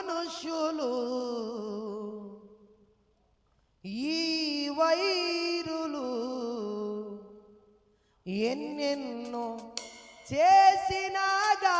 మనుషులు ఈ వైరులు ఎన్నెన్నో చేసినాగా.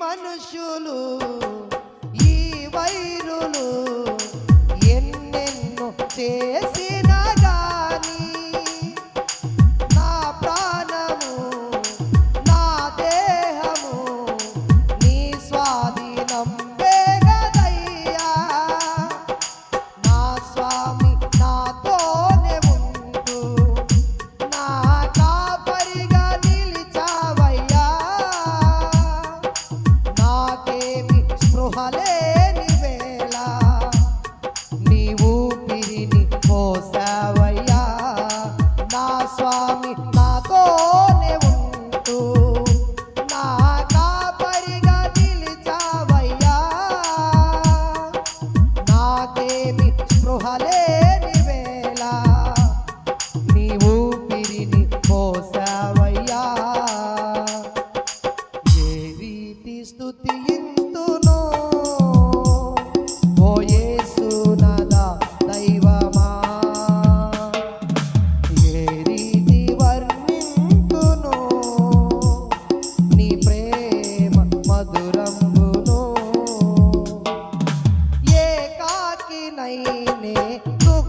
మనుషులు ఈ వైరులు ఎన్నెన్నో చేసి লাইনে দুঃখ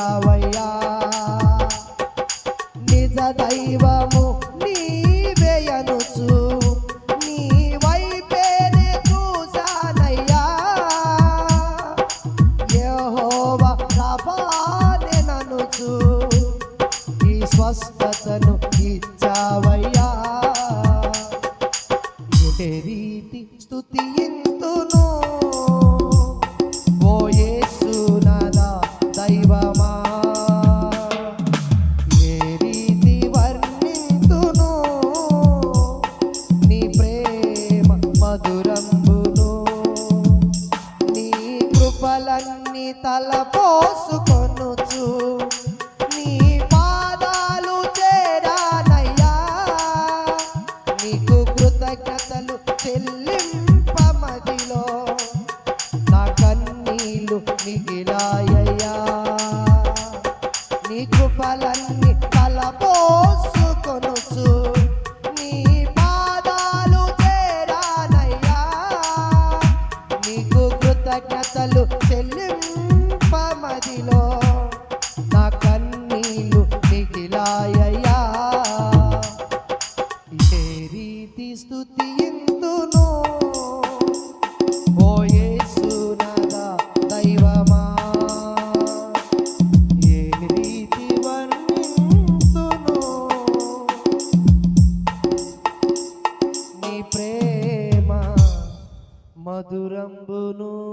ఉన్నావయ్యా నిజ దైవము నీవేయనుచు నీ వైపేనే చూసానయ్యా యహోవ ప్రభానే స్వస్థతను ఇచ్చావయ్యా. రీతి స్థుతింతును మిగిలాయయ్యా నీ కృపలన్నీ తలపోసుకొనుచు నీ పాదాలు చేరానయ్యా నీకు కృతజ్ఞతలు చెల్లింపమదిలో నా కన్నీలు మిగిలాయయ్యా ఏ రీతి స్థుతి ఎందునో ambunu.